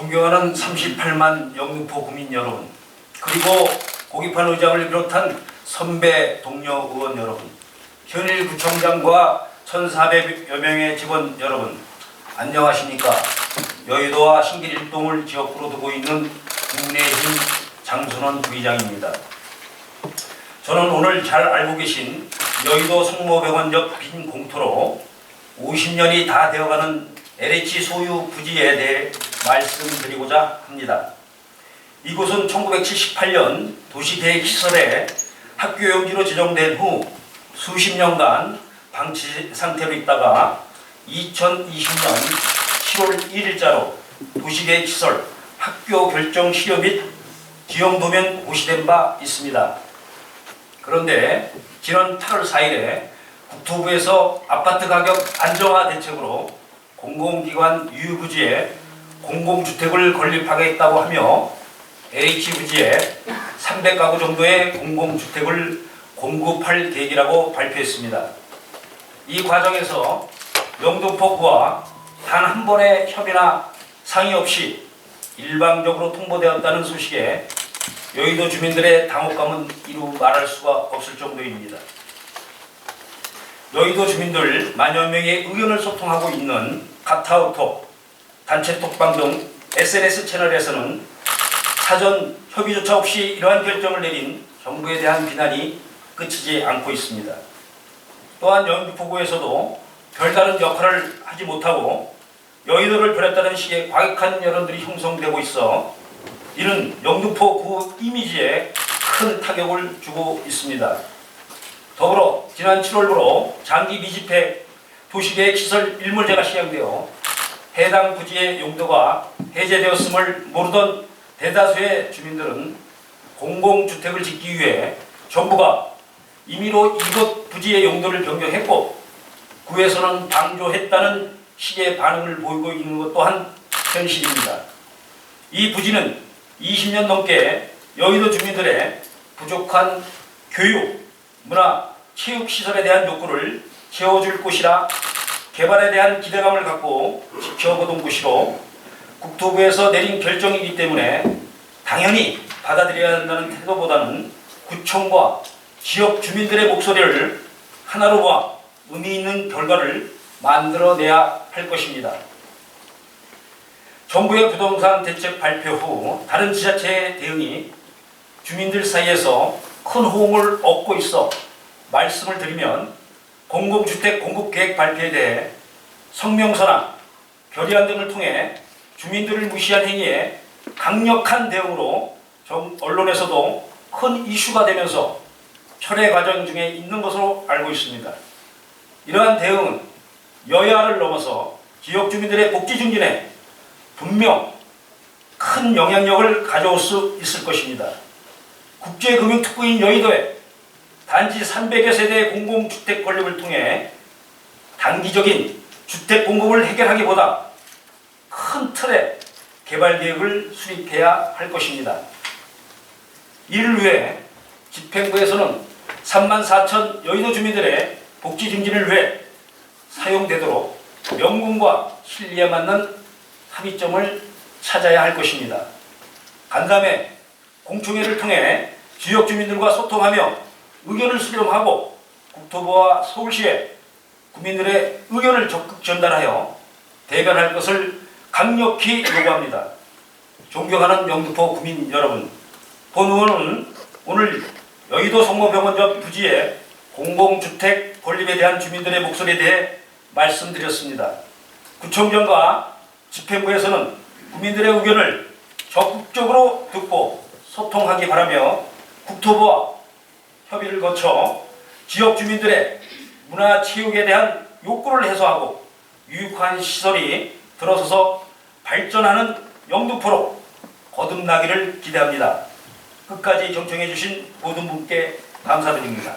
존경하는 38만 영등포 구민 여러분, 그리고 고기판 의장을 비롯한 선배 동료 의원 여러분, 현일 구청장과 1,400여 명의 직원 여러분, 안녕하십니까? 여의도와 신길 일동을 지역구로 두고 있는 국민의힘 장순원 부의장입니다. 저는 오늘 잘 알고 계신 여의도 성모병원 옆빈 공터로 50년이 다 되어가는 LH 소유 부지에 대해 말씀드리고자 합니다. 이곳은 1978년 도시계획 시설에 학교용지로 지정된 후 수십 년간 방치 상태로 있다가 2020년 10월 1일자로 도시계획 시설 학교 결정 시효 및 기용 도면 고시된 바 있습니다. 그런데 지난 8월 4일에 국토부에서 아파트 가격 안정화 대책으로 공공기관 유휴부지에 공공주택을 건립하겠다고 하며 H부지에 300가구 정도의 공공주택을 공급할 계획이라고 발표했습니다. 이 과정에서 영등포구와 단 한 번의 협의나 상의 없이 일방적으로 통보되었다는 소식에 여의도 주민들의 당혹감은 이루 말할 수가 없을 정도입니다. 여의도 주민들 만여 명의 의견을 소통하고 있는 카카오톡, 단체 톡방 등 SNS 채널에서는 사전 협의조차 없이 이러한 결정을 내린 정부에 대한 비난이 그치지 않고 있습니다. 또한 영등포구에서도 별다른 역할을 하지 못하고 여의도를 버렸다는 식의 과격한 여론들이 형성되고 있어 이는 영등포구 이미지에 큰 타격을 주고 있습니다. 더불어 지난 7월부로 장기 미집회 도시계획 시설 일몰제가 시행되어 해당 부지의 용도가 해제되었음을 모르던 대다수의 주민들은 공공주택을 짓기 위해 정부가 임의로 이곳 부지의 용도를 변경했고 구에서는 방조했다는 식의 반응을 보이고 있는 것 또한 현실입니다. 이 부지는 20년 넘게 여의도 주민들의 부족한 교육, 문화, 체육 시설에 대한 욕구를 채워줄 곳이라 개발에 대한 기대감을 갖고 지켜보던 곳이로 국토부에서 내린 결정이기 때문에 당연히 받아들여야 한다는 태도보다는 구청과 지역 주민들의 목소리를 하나로 모아 의미 있는 결과를 만들어내야 할 것입니다. 정부의 부동산 대책 발표 후 다른 지자체의 대응이 주민들 사이에서 큰 호응을 얻고 있어 말씀을 드리면 공공주택 공급계획 발표에 대해 성명서나 결의안 등을 통해 주민들을 무시한 행위에 강력한 대응으로 정- 언론에서도 큰 이슈가 되면서 철회 과정 중에 있는 것으로 알고 있습니다. 이러한 대응은 여야를 넘어서 지역 주민들의 복지 증진에 분명 큰 영향력을 가져올 수 있을 것입니다. 국제금융특구인 여의도에 단지 300여 세대의 공공주택 건립을 통해 단기적인 주택 공급을 해결하기보다 큰 틀의 개발 계획을 수립해야 할 것입니다. 이를 위해 집행부에서는 3만 4천 여의도 주민들의 복지 증진을 위해 사용되도록 명분과 실리에 맞는 합의점을 찾아야 할 것입니다. 간담회, 공청회를 통해 지역 주민들과 소통하며 의견을 수렴하고 국토부와 서울시에 국민들의 의견을 적극 전달하여 대변할 것을 강력히 요구합니다. 존경하는 영등포 구민 여러분, 본 의원은 오늘 여의도 성모병원 옆 부지에 공공주택 건립에 대한 주민들의 목소리에 대해 말씀드렸습니다. 구청장과 집행부에서는 국민들의 의견을 적극적으로 듣고 소통하기 바라며 국토부와 협의를 거쳐 지역 주민들의 문화 체육에 대한 욕구를 해소하고 유익한 시설이 들어서서 발전하는 영등포로 거듭나기를 기대합니다. 끝까지 경청해 주신 모든 분께 감사드립니다.